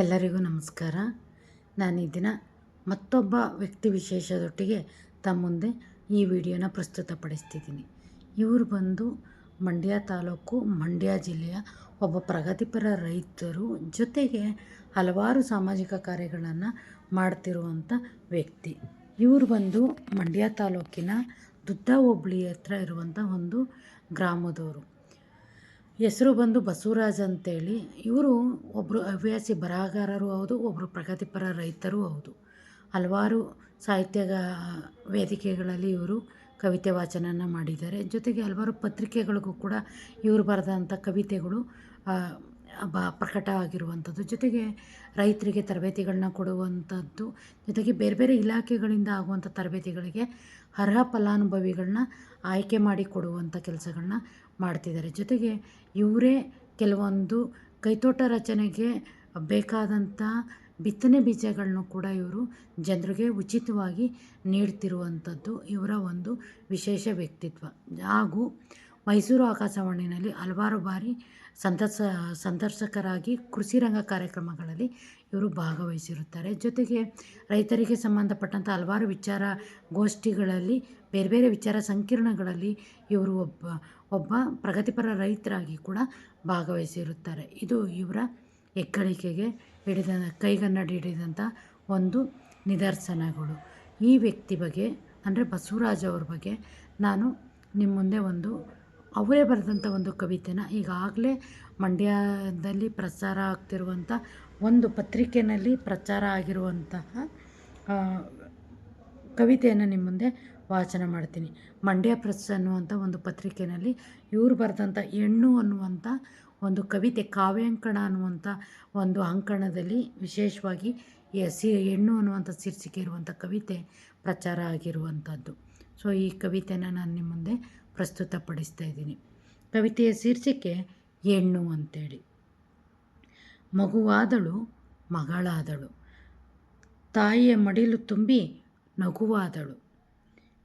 ಎಲ್ಲರಿಗೂ ನಮಸ್ಕಾರ. ನಾನು ಈ ದಿನ ಮತ್ತೊಬ್ಬ ವ್ಯಕ್ತಿ ವಿಶೇಷದೊಟ್ಟಿಗೆ ತಮ್ಮ ಮುಂದೆ ಈ ವಿಡಿಯೋನ ಪ್ರಸ್ತುತಪಡಿಸ್ತಿದ್ದೀನಿ. ಇವರು ಬಂದು ಮಂಡ್ಯ ತಾಲೂಕು, ಮಂಡ್ಯ ಜಿಲ್ಲೆಯ ಒಬ್ಬ ಪ್ರಗತಿಪರ ರೈತರು ಜೊತೆಗೆ ಹಲವಾರು ಸಾಮಾಜಿಕ ಕಾರ್ಯಗಳನ್ನು ಮಾಡ್ತಿರುವಂಥ ವ್ಯಕ್ತಿ. ಇವರು ಬಂದು ಮಂಡ್ಯ ತಾಲೂಕಿನ ದುದ್ದ ಹೋಬಳಿ ಹತ್ರ ಇರುವಂಥ ಒಂದು ಗ್ರಾಮದವರು. ಹೆಸರು ಬಂದು ಬಸವರಾಜ್ ಅಂತೇಳಿ. ಇವರು ಒಬ್ಬರು ಹವ್ಯಾಸಿ ಬರಹಗಾರರು ಹೌದು ಒಬ್ಬರು ಪ್ರಗತಿಪರ ರೈತರೂ ಹೌದು. ಹಲವಾರು ಸಾಹಿತ್ಯಗ ವೇದಿಕೆಗಳಲ್ಲಿ ಇವರು ಕವಿತೆ ವಾಚನನ ಮಾಡಿದ್ದಾರೆ. ಜೊತೆಗೆ ಹಲವಾರು ಪತ್ರಿಕೆಗಳಿಗೂ ಕೂಡ ಇವರು ಬರೆದಂಥ ಕವಿತೆಗಳು ಬ ಪ್ರಕಟ ಆಗಿರುವಂಥದ್ದು ಜೊತೆಗೆ ರೈತರಿಗೆ ತರಬೇತಿಗಳನ್ನ ಕೊಡುವಂಥದ್ದು. ಜೊತೆಗೆ ಬೇರೆ ಬೇರೆ ಇಲಾಖೆಗಳಿಂದ ಆಗುವಂಥ ತರಬೇತಿಗಳಿಗೆ ಅರ್ಹ ಫಲಾನುಭವಿಗಳನ್ನ ಆಯ್ಕೆ ಮಾಡಿ ಕೊಡುವಂಥ ಕೆಲಸಗಳನ್ನ ಮಾಡ್ತಿದ್ದಾರೆ. ಜೊತೆಗೆ ಇವರೇ ಕೆಲವೊಂದು ಕೈತೋಟ ರಚನೆಗೆ ಬೇಕಾದಂಥ ಬಿತ್ತನೆ ಬೀಜಗಳನ್ನು ಕೂಡ ಇವರು ಜನರಿಗೆ ಉಚಿತವಾಗಿ ನೀಡ್ತಿರುವಂಥದ್ದು ಇವರ ಒಂದು ವಿಶೇಷ ವ್ಯಕ್ತಿತ್ವ. ಹಾಗೂ ಮೈಸೂರು ಆಕಾಶವಾಣಿಯಲ್ಲಿ ಹಲವಾರು ಬಾರಿ ಸಂದರ್ಶ ಸಂದರ್ಶಕರಾಗಿ ಕೃಷಿ ರಂಗ ಕಾರ್ಯಕ್ರಮಗಳಲ್ಲಿ ಇವರು ಭಾಗವಹಿಸಿರುತ್ತಾರೆ. ಜೊತೆಗೆ ರೈತರಿಗೆ ಸಂಬಂಧಪಟ್ಟಂಥ ಹಲವಾರು ವಿಚಾರ ಗೋಷ್ಠಿಗಳಲ್ಲಿ, ಬೇರೆ ಬೇರೆ ವಿಚಾರ ಸಂಕಿರಣಗಳಲ್ಲಿ ಇವರು ಒಬ್ಬ ಒಬ್ಬ ಪ್ರಗತಿಪರ ರೈತರಾಗಿ ಕೂಡ ಭಾಗವಹಿಸಿರುತ್ತಾರೆ. ಇದು ಇವರ ಹೆಗ್ಗಳಿಕೆಗೆ ಹಿಡಿದ, ಕೈಗನ್ನಡಿ ಹಿಡಿದಂಥ ಒಂದು ನಿದರ್ಶನಗಳು. ಈ ವ್ಯಕ್ತಿ ಬಗ್ಗೆ, ಅಂದರೆ ಬಸವರಾಜ್ ಅವ್ರ ಬಗ್ಗೆ ನಾನು ನಿಮ್ಮ ಮುಂದೆ ಒಂದು ಅವರೇ ಬರೆದಂಥ ಒಂದು ಕವಿತೆನ ಈಗಾಗಲೇ ಮಂಡ್ಯದಲ್ಲಿ ಪ್ರಸಾರ ಆಗ್ತಿರುವಂಥ ಒಂದು ಪತ್ರಿಕೆಯಲ್ಲಿ ಪ್ರಚಾರ ಆಗಿರುವಂತಹ ಕವಿತೆಯನ್ನು ನಿಮ್ಮ ಮುಂದೆ ವಾಚನ ಮಾಡ್ತೀನಿ. ಮಂಡ್ಯ ಪ್ರೆಸ್ ಅನ್ನುವಂಥ ಒಂದು ಪತ್ರಿಕೆಯಲ್ಲಿ ಇವರು ಬರೆದಂಥ ಹೆಣ್ಣು ಅನ್ನುವಂಥ ಒಂದು ಕವಿತೆ, ಕಾವ್ಯಾಂಕಣ ಅನ್ನುವಂಥ ಒಂದು ಅಂಕಣದಲ್ಲಿ ವಿಶೇಷವಾಗಿ ಸಿ, ಹೆಣ್ಣು ಅನ್ನುವಂಥ ಶೀರ್ಷಿಕೆ ಇರುವಂಥ ಕವಿತೆ ಪ್ರಚಾರ ಆಗಿರುವಂಥದ್ದು. ಸೊ ಈ ಕವಿತೆನ ನಾನು ನಿಮ್ಮ ಮುಂದೆ ಪ್ರಸ್ತುತಪಡಿಸ್ತಾ ಇದ್ದೀನಿ. ಕವಿತೆಯ ಶೀರ್ಷಿಕೆ ಹೆಣ್ಣು ಅಂತೇಳಿ. ಮಗುವಾದಳು ಮಗಳಾದಳು. ತಾಯಿಯ ಮಡಿಲು ತುಂಬಿ ನಗುವಾದಳು.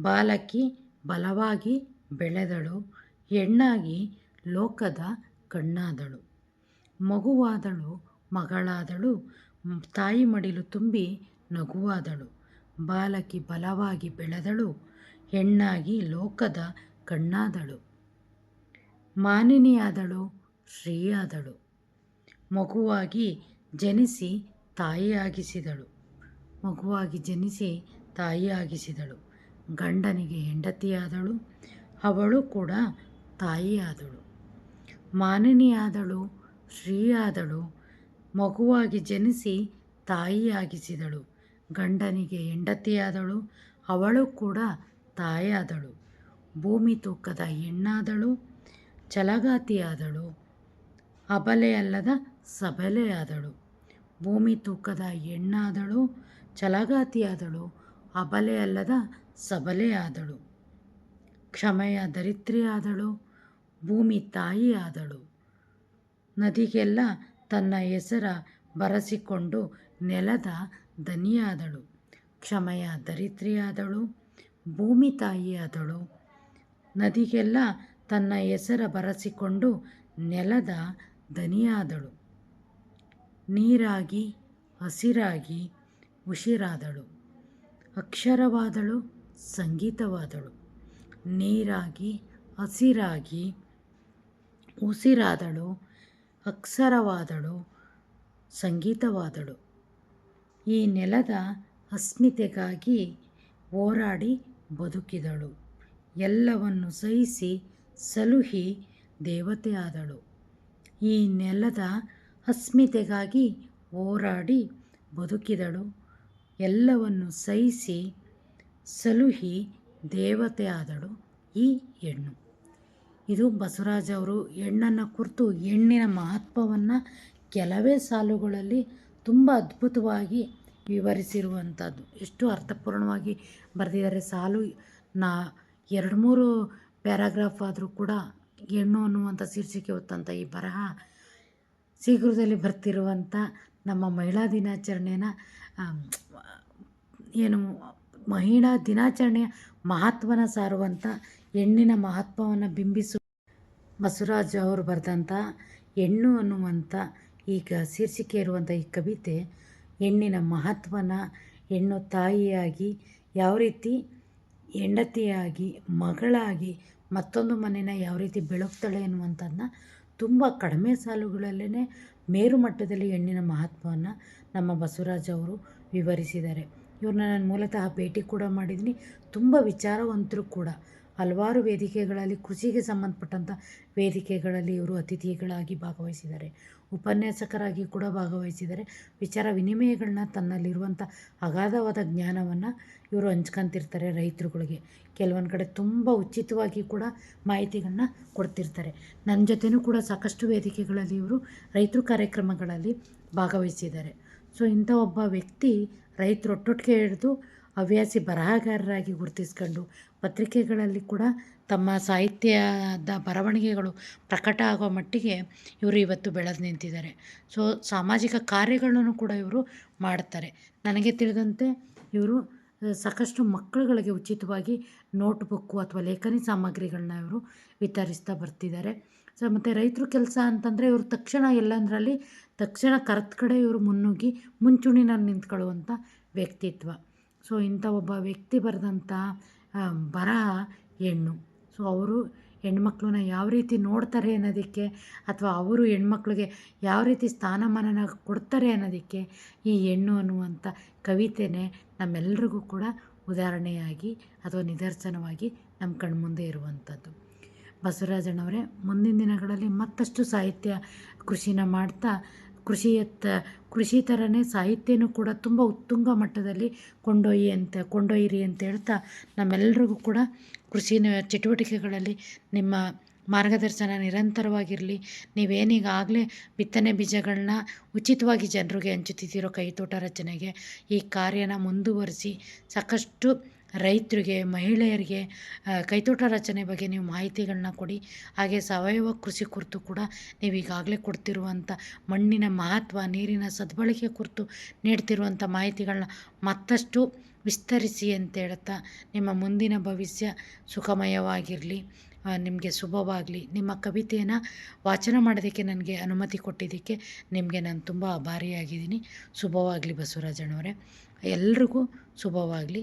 ಬಾಲಕಿ ಬಲವಾಗಿ ಬೆಳೆದಳು. ಹೆಣ್ಣಾಗಿ ಲೋಕದ ಕಣ್ಣಾದಳು. ಮಗುವಾದಳು ಮಗಳಾದಳು. ತಾಯಿ ಮಡಿಲು ತುಂಬಿ ನಗುವಾದಳು. ಬಾಲಕಿ ಬಲವಾಗಿ ಬೆಳೆದಳು. ಹೆಣ್ಣಾಗಿ ಲೋಕದ ಕಣ್ಣಾದಳು. ಮಾನಿನಿಯಾದಳು ಶ್ರೀಯಾದಳು ಮಗುವಾಗಿ ಜನಿಸಿ ತಾಯಿಯಾಗಿಸಿದಳು. ಮಗುವಾಗಿ ಜನಿಸಿ ತಾಯಿಯಾಗಿಸಿದಳು. ಗಂಡನಿಗೆ ಹೆಂಡತಿಯಾದಳು. ಅವಳು ಕೂಡ ತಾಯಿಯಾದಳು. ಮಾನಿನಿಯಾದಳು ಶ್ರೀಯಾದಳು ಮಗುವಾಗಿ ಜನಿಸಿ ತಾಯಿಯಾಗಿಸಿದಳು. ಗಂಡನಿಗೆ ಹೆಂಡತಿಯಾದಳು. ಅವಳು ಕೂಡ ತಾಯಿಯಾದಳು. ಭೂಮಿ ತೂಕದ ಹೆಣ್ಣಾದಳು ಛಲಗಾತಿಯಾದಳು ಅಬಲೆಯಲ್ಲದ ಸಬಲೆಯಾದಳು. ಭೂಮಿ ತೂಕದ ಹೆಣ್ಣಾದಳು ಛಲಗಾತಿಯಾದಳು ಅಬಲೆಯಲ್ಲದ ಸಬಲೆಯಾದಳು. ಕ್ಷಮೆಯ ದರಿದ್ರಿಯಾದಳು, ಭೂಮಿ ತಾಯಿಯಾದಳು. ನದಿಗೆಲ್ಲ ತನ್ನ ಹೆಸರ ಬರೆಸಿಕೊಂಡು ನೆಲದ ದನಿಯಾದಳು. ಕ್ಷಮೆಯ ದರಿದ್ರಿಯಾದಳು ಭೂಮಿ ತಾಯಿಯಾದಳು ನದಿಗೆಲ್ಲ ತನ್ನ ಹೆಸರ ಬರೆಸಿಕೊಂಡು ನೆಲದ ದನಿಯಾದಳು. ನೀರಾಗಿ, ಹಸಿರಾಗಿ ಉಸಿರಾದಳು. ಅಕ್ಷರವಾದಳು, ಸಂಗೀತವಾದಳು. ನೀರಾಗಿ, ಹಸಿರಾಗಿ ಉಸಿರಾದಳು. ಅಕ್ಷರವಾದಳು, ಸಂಗೀತವಾದಳು. ಈ ನೆಲದ ಅಸ್ಮಿತೆಗಾಗಿ ಹೋರಾಡಿ ಬದುಕಿದಳು. ಎಲ್ಲವನ್ನು ಸಹಿಸಿ ಸಲುಹಿ ದೇವತೆಯಾದಳು. ಈ ನೆಲದ ಅಸ್ಮಿತೆಗಾಗಿ ಹೋರಾಡಿ ಬದುಕಿದಳು. ಎಲ್ಲವನ್ನು ಸಹಿಸಿ ಸಲುಹಿ ದೇವತೆಯಾದಳು ಈ ಹೆಣ್ಣು. ಇದು ಬಸವರಾಜ್ ಅವರು ಹೆಣ್ಣನ್ನು ಕುರಿತು ಹೆಣ್ಣಿನ ಮಹತ್ವವನ್ನು ಕೆಲವೇ ಸಾಲುಗಳಲ್ಲಿ ತುಂಬ ಅದ್ಭುತವಾಗಿ ವಿವರಿಸಿರುವಂಥದ್ದು. ಎಷ್ಟು ಅರ್ಥಪೂರ್ಣವಾಗಿ ಬರೆದಿದ್ದಾರೆ. ಸಾಲು ನಾ ಎರಡು ಮೂರು ಪ್ಯಾರಾಗ್ರಾಫ್ ಆದರೂ ಕೂಡ ಹೆಣ್ಣು ಅನ್ನುವಂಥ ಶೀರ್ಷಿಕೆ ಹೊತ್ತಂಥ ಈ ಬರಹ ಶೀಘ್ರದಲ್ಲಿ ಬರ್ತಿರುವಂಥ ನಮ್ಮ ಮಹಿಳಾ ದಿನಾಚರಣೆನ ಏನು ಮಹಿಳಾ ದಿನಾಚರಣೆಯ ಮಹತ್ವನ ಸಾರುವಂಥ ಹೆಣ್ಣಿನ ಮಹತ್ವವನ್ನು ಬಿಂಬಿಸುವ ಬಸವರಾಜ್ ಅವರು ಬರೆದಂಥ ಹೆಣ್ಣು ಅನ್ನುವಂಥ ಈಗ ಶೀರ್ಷಿಕೆ ಇರುವಂಥ ಈ ಕವಿತೆ ಹೆಣ್ಣಿನ ಮಹತ್ವನ ಹೆಣ್ಣು ತಾಯಿಯಾಗಿ ಯಾವ ರೀತಿ ಹೆಂಡತಿಯಾಗಿ, ಮಗಳಾಗಿ, ಮತ್ತೊಂದು ಮನೆನ ಯಾವ ರೀತಿ ಬೆಳಗ್ತಾಳೆ ಅನ್ನುವಂಥದ್ದನ್ನ ತುಂಬ ಕಡಿಮೆ ಸಾಲುಗಳಲ್ಲೇ ಮೇರುಮಟ್ಟದಲ್ಲಿ ಹೆಣ್ಣಿನ ಮಹತ್ವವನ್ನು ನಮ್ಮ ಬಸವರಾಜ್ ಅವರು ವಿವರಿಸಿದ್ದಾರೆ. ಇವ್ರನ್ನ ನಾನು ಮೂಲತಃ ಭೇಟಿ ಕೂಡ ಮಾಡಿದ್ದೀನಿ. ತುಂಬ ವಿಚಾರವಂತರು ಕೂಡ. ಹಲವಾರು ವೇದಿಕೆಗಳಲ್ಲಿ ಕೃಷಿಗೆ ಸಂಬಂಧಪಟ್ಟಂಥ ವೇದಿಕೆಗಳಲ್ಲಿ ಇವರು ಅತಿಥಿಗಳಾಗಿ ಭಾಗವಹಿಸಿದ್ದಾರೆ. ಉಪನ್ಯಾಸಕರಾಗಿ ಕೂಡ ಭಾಗವಹಿಸಿದ್ದಾರೆ. ವಿಚಾರ ವಿನಿಮಯಗಳನ್ನ ತನ್ನಲ್ಲಿರುವಂಥ ಅಗಾಧವಾದ ಜ್ಞಾನವನ್ನು ಇವರು ಹಂಚ್ಕೊಂತಿರ್ತಾರೆ ರೈತರುಗಳಿಗೆ. ಕೆಲವೊಂದು ಕಡೆ ತುಂಬ ಉಚಿತವಾಗಿ ಕೂಡ ಮಾಹಿತಿಗಳನ್ನ ಕೊಡ್ತಿರ್ತಾರೆ. ನನ್ನ ಜೊತೆನೂ ಕೂಡ ಸಾಕಷ್ಟು ವೇದಿಕೆಗಳಲ್ಲಿ ಇವರು ರೈತರು ಕಾರ್ಯಕ್ರಮಗಳಲ್ಲಿ ಭಾಗವಹಿಸಿದ್ದಾರೆ. ಸೊ, ಇಂಥ ಒಬ್ಬ ವ್ಯಕ್ತಿ ರೈತರೊಟ್ಟೊಟ್ಟಿಗೆ ಹಿಡಿದು ಹವ್ಯಾಸಿ ಬರಹಗಾರರಾಗಿ ಗುರುತಿಸ್ಕೊಂಡು ಪತ್ರಿಕೆಗಳಲ್ಲಿ ಕೂಡ ತಮ್ಮ ಸಾಹಿತ್ಯದ ಬರವಣಿಗೆಗಳು ಪ್ರಕಟ ಆಗೋ ಮಟ್ಟಿಗೆ ಇವರು ಇವತ್ತು ಬೆಳೆದು ನಿಂತಿದ್ದಾರೆ. ಸೊ ಸಾಮಾಜಿಕ ಕಾರ್ಯಗಳನ್ನು ಕೂಡ ಇವರು ಮಾಡ್ತಾರೆ. ನನಗೆ ತಿಳಿದಂತೆ ಇವರು ಸಾಕಷ್ಟು ಮಕ್ಕಳುಗಳಿಗೆ ಉಚಿತವಾಗಿ ನೋಟ್ಬುಕ್ಕು ಅಥವಾ ಲೇಖನಿ ಸಾಮಗ್ರಿಗಳನ್ನ ಇವರು ವಿತರಿಸ್ತಾ ಬರ್ತಿದ್ದಾರೆ. ಸೊ ಮತ್ತು ರೈತರು ಕೆಲಸ ಅಂತಂದರೆ ಇವರು ತಕ್ಷಣ ಎಲ್ಲಂದರಲ್ಲಿ ತಕ್ಷಣ ಕರೆದ ಕಡೆ ಇವರು ಮುನ್ನುಗ್ಗಿ ಮುಂಚೂಣಿನಲ್ಲಿ ನಿಂತ್ಕೊಳ್ಳುವಂಥ ವ್ಯಕ್ತಿತ್ವ. ಸೊ ಇಂಥ ಒಬ್ಬ ವ್ಯಕ್ತಿ ಬರೆದಂಥ ಬರಹ ಹೆಣ್ಣು. ಸೊ ಅವರು ಹೆಣ್ಮಕ್ಳನ್ನ ಯಾವ ರೀತಿ ನೋಡ್ತಾರೆ ಅನ್ನೋದಕ್ಕೆ ಅಥವಾ ಅವರು ಹೆಣ್ಮಕ್ಳಿಗೆ ಯಾವ ರೀತಿ ಸ್ಥಾನಮಾನನ ಕೊಡ್ತಾರೆ ಅನ್ನೋದಕ್ಕೆ ಈ ಹೆಣ್ಣು ಅನ್ನುವಂಥ ಕವಿತೆನೇ ನಮ್ಮೆಲ್ರಿಗೂ ಕೂಡ ಉದಾಹರಣೆಯಾಗಿ ಅಥವಾ ನಿದರ್ಶನವಾಗಿ ನಮ್ಮ ಕಣ್ಮುಂದೆ ಇರುವಂಥದ್ದು. ಬಸವರಾಜಣ್ಣವರೇ ಮುಂದಿನ ದಿನಗಳಲ್ಲಿ ಮತ್ತಷ್ಟು ಸಾಹಿತ್ಯ ಕೃಷಿನ ಮಾಡ್ತಾ ಕೃಷಿಯತ್ತ, ಕೃಷಿ ಥರನೇ ಸಾಹಿತ್ಯನೂ ಕೂಡ ತುಂಬ ಉತ್ತುಂಗ ಮಟ್ಟದಲ್ಲಿ ಕೊಂಡೊಯ್ಯಿ ಅಂತ, ಕೊಂಡೊಯ್ಯಿರಿ ಅಂತ ಹೇಳ್ತಾ ನಮ್ಮೆಲ್ರಿಗೂ ಕೂಡ ಕೃಷಿನ ಚಟುವಟಿಕೆಗಳಲ್ಲಿ ನಿಮ್ಮ ಮಾರ್ಗದರ್ಶನ ನಿರಂತರವಾಗಿರಲಿ. ನೀವೇನೀಗಾಗಲೇ ಬಿತ್ತನೆ ಬೀಜಗಳನ್ನ ಉಚಿತವಾಗಿ ಜನರಿಗೆ ಹಂಚುತ್ತಿದ್ದೀರೋ ಕೈತೋಟ ರಚನೆಗೆ ಈ ಕಾರ್ಯನ ಮುಂದುವರಿಸಿ ಸಾಕಷ್ಟು ರೈತರಿಗೆ, ಮಹಿಳೆಯರಿಗೆ ಕೈತೋಟ ರಚನೆ ಬಗ್ಗೆ ನೀವು ಮಾಹಿತಿಗಳನ್ನ ಕೊಡಿ. ಹಾಗೆ ಸಾವಯವ ಕೃಷಿ ಕುರಿತು ಕೂಡ ನೀವು ಈಗಾಗಲೇ ಕೊಡ್ತಿರುವಂಥ ಮಣ್ಣಿನ ಮಹತ್ವ, ನೀರಿನ ಸದ್ಬಳಕೆ ಕುರಿತು ನೀಡ್ತಿರುವಂಥ ಮಾಹಿತಿಗಳನ್ನ ಮತ್ತಷ್ಟು ವಿಸ್ತರಿಸಿ ಅಂತ ಹೇಳ್ತಾ ನಿಮ್ಮ ಮುಂದಿನ ಭವಿಷ್ಯ ಸುಖಮಯವಾಗಿರಲಿ ನಿಮಗೆ ಶುಭವಾಗಲಿ. ನಿಮ್ಮ ಕವಿತೆಯನ್ನು ವಾಚನ ಮಾಡೋದಕ್ಕೆ ನನಗೆ ಅನುಮತಿ ಕೊಟ್ಟಿದ್ದಕ್ಕೆ ನಿಮಗೆ ನಾನು ತುಂಬ ಆಭಾರಿಯಾಗಿದ್ದೀನಿ ಶುಭವಾಗಲಿ ಬಸವರಾಜಣ್ಣವರೇ ಎಲ್ರಿಗೂ ಶುಭವಾಗಲಿ.